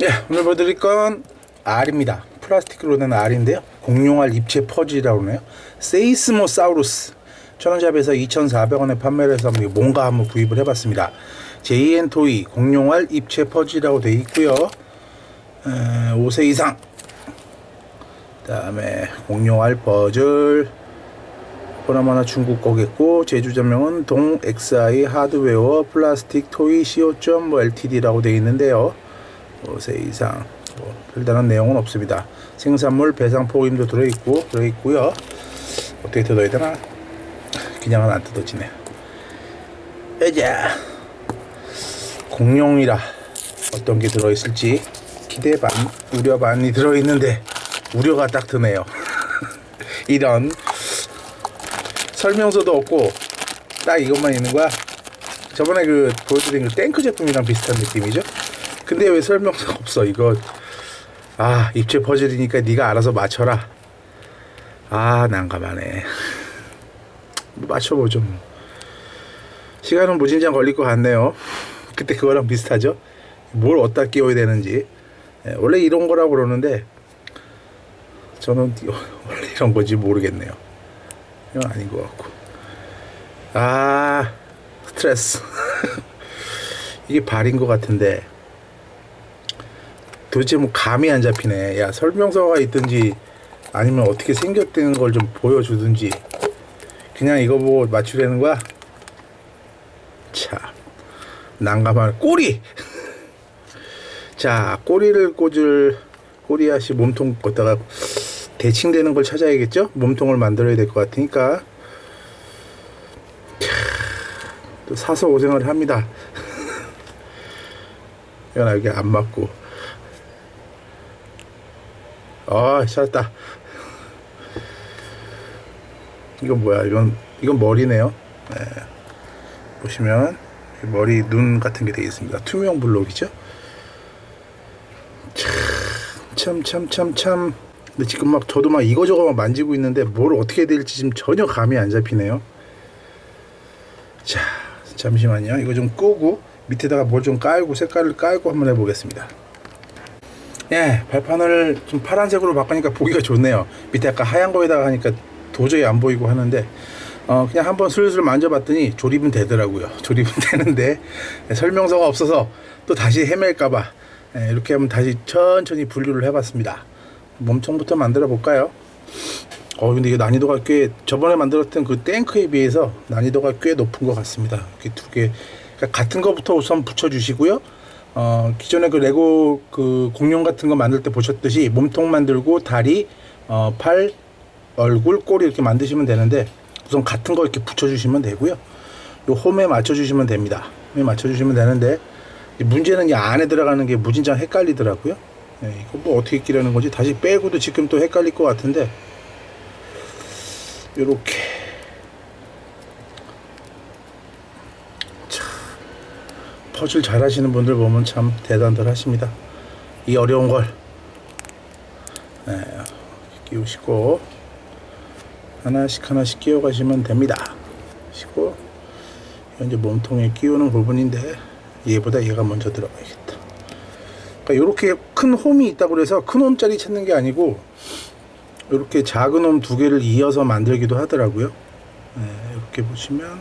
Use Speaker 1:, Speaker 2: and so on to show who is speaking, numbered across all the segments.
Speaker 1: 네, 오늘 보여드릴 건 알입니다. 플라스틱으로 된 알인데요. 공룡알 입체 퍼즐이라고 그러네요. 세이스모사우루스. 천원샵에서 2,400원에 판매를 해서 뭔가 한번 구입을 해봤습니다. JN 토이 공룡알 입체 퍼즐이라고 되어 있고요. 에, 5세 이상. 그다음에 공룡알 퍼즐. 보나마나 중국 거겠고 제주 전명은 동 XI 하드웨어 플라스틱 토이 CO. 뭐 되어 있는데요. 5세 이상 뭐 별다른 내용은 없습니다. 생산물 배상 포임도 들어있고 들어있고요. 어떻게 뜯어야 되나? 그냥은 안 뜯어지네. 여자 공룡이라 어떤 게 들어있을지 기대 반 우려 반이 들어있는데 우려가 딱 드네요. 이런 설명서도 없고 딱 이것만 있는 거야. 저번에 그 보여드린 그 탱크 제품이랑 비슷한 느낌이죠. 근데 왜 설명서가 없어? 이거 아 입체 퍼즐이니까 네가 알아서 맞춰라. 아 난감하네. 뭐 맞춰보죠. 뭐. 시간은 무진장 걸릴 것 같네요. 그때 그거랑 비슷하죠. 뭘 어디다 끼워야 되는지 예, 원래 이런 거라고 그러는데 저는 원래 이런 건지 모르겠네요. 이건 아닌 것 같고. 아 스트레스. 이게 발인 것 같은데 도대체 뭐 감이 안 잡히네. 야 설명서가 있든지 아니면 어떻게 생겼다는 걸 좀 보여주든지 그냥 이거 보고 맞추려는 거야? 참 난감한 꼬리. 자 꼬리를 꽂을 꼬리아시 몸통 걷다가 대칭되는 걸 찾아야겠죠? 몸통을 만들어야 될 것 같으니까 캬, 또 사서 고생을 합니다. 이건 여기 안 맞고 아 찾았다. 이건 뭐야? 이건 이건 머리네요. 네. 보시면 머리 눈 같은 게 되어 있습니다. 투명 블록이죠? 참 참 참 참. 근데 지금 막 저도 막 이거저거 막 만지고 있는데 뭘 어떻게 해야 될지 지금 전혀 감이 안 잡히네요. 자 잠시만요. 이거 좀 끄고 밑에다가 뭘 좀 깔고 색깔을 깔고 한번 해보겠습니다 예, 발판을 좀 파란색으로 바꾸니까 보기가 좋네요. 밑에 아까 하얀 거에다가 하니까 도저히 안 보이고 하는데, 어, 그냥 한번 슬슬 만져봤더니 조립은 되더라고요. 조립은 되는데, 예, 설명서가 없어서 또 다시 헤맬까봐, 예, 이렇게 한번 다시 천천히 분류를 해봤습니다. 몸통부터 만들어 볼까요? 어, 근데 이게 난이도가 꽤, 저번에 만들었던 그 탱크에 비해서 난이도가 꽤 높은 것 같습니다. 이렇게 두 개, 그러니까 같은 거부터 우선 붙여주시고요. 어, 기존에 그 레고 그 공룡 같은 거 만들 때 보셨듯이 몸통 만들고 다리, 어, 팔, 얼굴, 꼬리 이렇게 만드시면 되는데 우선 같은 거 이렇게 붙여주시면 되고요. 요 홈에 맞춰주시면 됩니다. 홈에 맞춰주시면 되는데 이 문제는 이 안에 들어가는 게 무진장 헷갈리더라고요. 네, 이거 뭐 어떻게 끼려는 건지 다시 빼고도 지금 또 헷갈릴 것 같은데 요렇게 퍼즐 잘 하시는 분들 보면 참 대단들 하십니다. 이 어려운 걸 네, 끼우시고 하나씩 하나씩 끼워 가시면 됩니다. 시고 이제 몸통에 끼우는 부분인데 얘보다 얘가 먼저 들어가야겠다. 그러니까 이렇게 큰 홈이 있다고 그래서 큰 홈짜리 찾는 게 아니고 이렇게 작은 홈 두 개를 이어서 만들기도 하더라고요. 네, 이렇게 보시면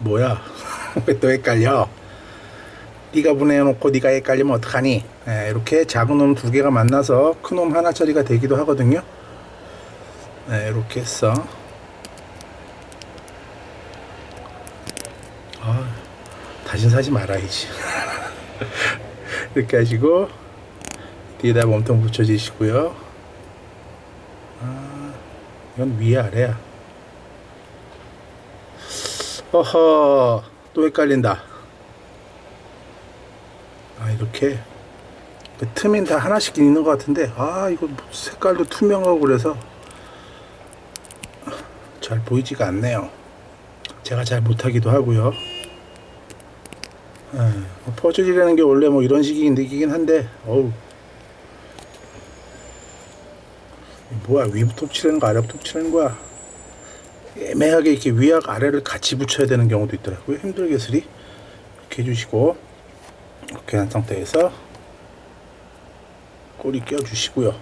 Speaker 1: 뭐야? 왜 또 헷갈려? 네가 보내놓고 네가 헷갈리면 어떡하니? 예, 이렇게 작은 놈 두 개가 만나서 큰 놈 하나짜리가 되기도 하거든요. 예, 이렇게 해서 아, 다신 사지 말아야지. 이렇게 하시고 뒤에다 몸통 붙여주시고요. 아, 이건 위에 아래야. 어허 또 헷갈린다. 아 이렇게 그 틈엔 다 하나씩 있는 것 같은데 아 이거 색깔도 투명하고 그래서 잘 보이지가 않네요. 제가 잘 못하기도 하고요. 에, 뭐 퍼즐이라는 게 원래 뭐 이런 식이 느끼긴 한데 어우. 뭐야 위부터 칠하는 거 아래부터 칠하는 거야 애매하게 이렇게 위약 아래를 같이 붙여야 되는 경우도 있더라고요. 힘들게 스리 이렇게 해주시고 이렇게 한 상태에서 꼬리 껴주시고요.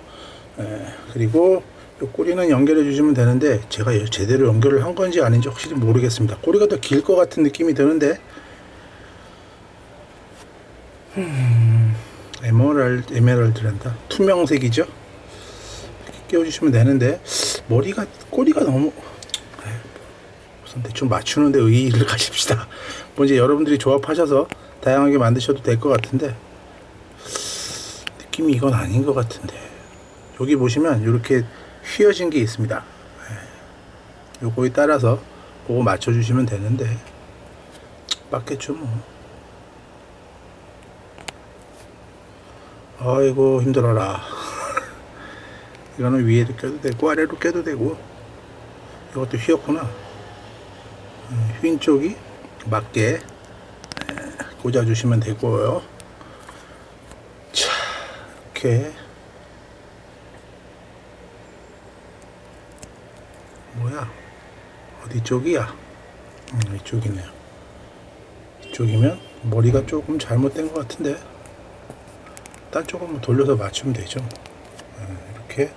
Speaker 1: 예, 그리고 요 꼬리는 연결해 주시면 되는데 제가 제대로 연결을 한 건지 아닌지 확실히 모르겠습니다. 꼬리가 더 길 것 같은 느낌이 드는데 음, 에메랄드 에메랄드란다 투명색이죠. 이렇게 끼워주시면 되는데 머리가 꼬리가 너무 대충 맞추는데 의의를 가집시다. 뭐 이제 여러분들이 조합하셔서 다양하게 만드셔도 될 것 같은데 느낌이 이건 아닌 것 같은데 여기 보시면 이렇게 휘어진 게 있습니다. 예. 요거에 따라서 그거 맞춰주시면 되는데 맞겠죠 뭐. 아이고 힘들어라. 이거는 위에도 껴도 되고 아래로 껴도 되고 이것도 휘었구나. 음, 휜 쪽이 맞게 예, 꽂아주시면 되고요. 자 이렇게 뭐야 어디 쪽이야? 음, 이쪽이네요. 이쪽이면 머리가 조금 잘못된 것 같은데 딴 쪽은 뭐 돌려서 맞추면 되죠. 음, 이렇게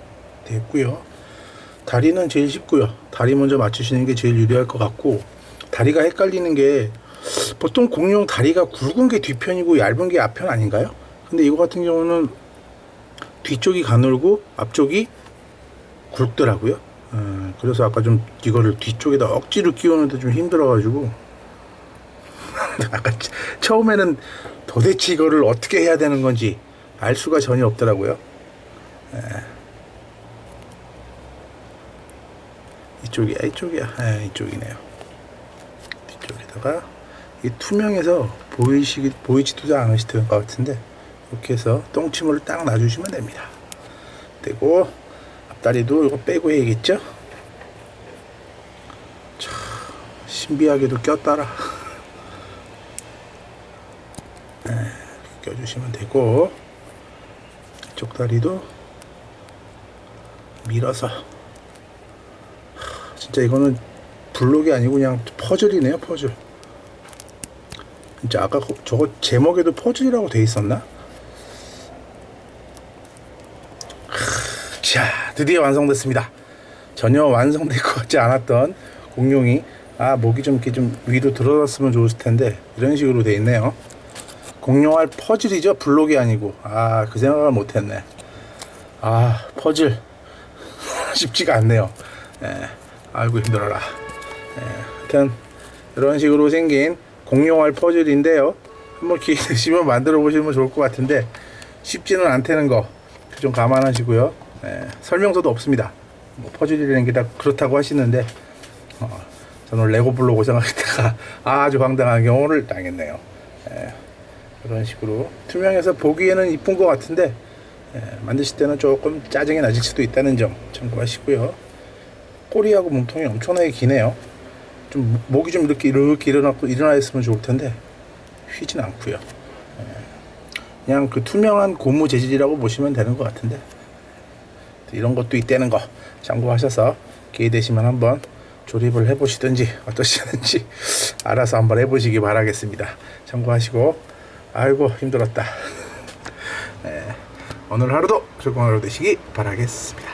Speaker 1: 됐고요. 다리는 제일 쉽고요. 다리 먼저 맞추시는 게 제일 유리할 것 같고 다리가 헷갈리는 게 보통 공룡 다리가 굵은 게 뒤편이고 얇은 게 앞편 아닌가요? 근데 이거 같은 경우는 뒤쪽이 가늘고 앞쪽이 굵더라고요. 어, 그래서 아까 좀 이거를 뒤쪽에다 억지로 끼우는데 좀 힘들어가지고 아까 처- 처음에는 도대체 이거를 어떻게 해야 되는 건지 알 수가 전혀 없더라고요. 에. 이쪽이야, 이쪽이야, 에, 이쪽이네요. 뒤쪽에다가 이 투명해서 보이시기 보이지도 않으실 것 같은데 이렇게 해서 똥침을 딱 놔주시면 됩니다. 되고 앞다리도 이거 빼고 해야겠죠? 자, 신비하게도 꼈다라. 네, 껴주시면 되고 이쪽 다리도 밀어서 하, 진짜 이거는 블록이 아니고 그냥 퍼즐이네요 퍼즐 진짜 아까 그- 저거 제목에도 퍼즐이라고 돼 있었나? 자, 드디어 완성됐습니다. 전혀 완성될 것 같지 않았던 공룡이 아 목이 좀 이렇게 좀 위로 들어갔으면 좋을 텐데 이런 식으로 돼 있네요. 공룡알 퍼즐이죠, 블록이 아니고 아 그 생각을 못했네. 아 퍼즐 쉽지가 않네요. 예, 아이고 힘들어라. 예, 하여튼 이런 식으로 생긴 공룡알 퍼즐인데요. 한번 기회 되시면 만들어 보시면 좋을 것 같은데 쉽지는 않다는 거 좀 감안하시고요. 예, 설명서도 없습니다. 뭐 퍼즐이라는 게 다 그렇다고 하시는데 어, 저는 레고 블록 고생하다가 아주 황당한 경우를 당했네요. 예, 이런 식으로 투명해서 보기에는 이쁜 것 같은데 예, 만드실 때는 조금 짜증이 나실 수도 있다는 점 참고하시고요. 꼬리하고 몸통이 엄청나게 기네요. 좀 목이 좀 이렇게 이렇게 일어나고 일어나 있으면 좋을 텐데 휘진 않고요. 예, 그냥 그 투명한 고무 재질이라고 보시면 되는 것 같은데 이런 것도 있다는 거 참고하셔서 기회 되시면 한번 조립을 해보시든지 어떠시는지 알아서 한번 해보시기 바라겠습니다. 참고하시고 아이고 힘들었다. 네, 오늘 하루도 즐거운 하루 되시기 바라겠습니다.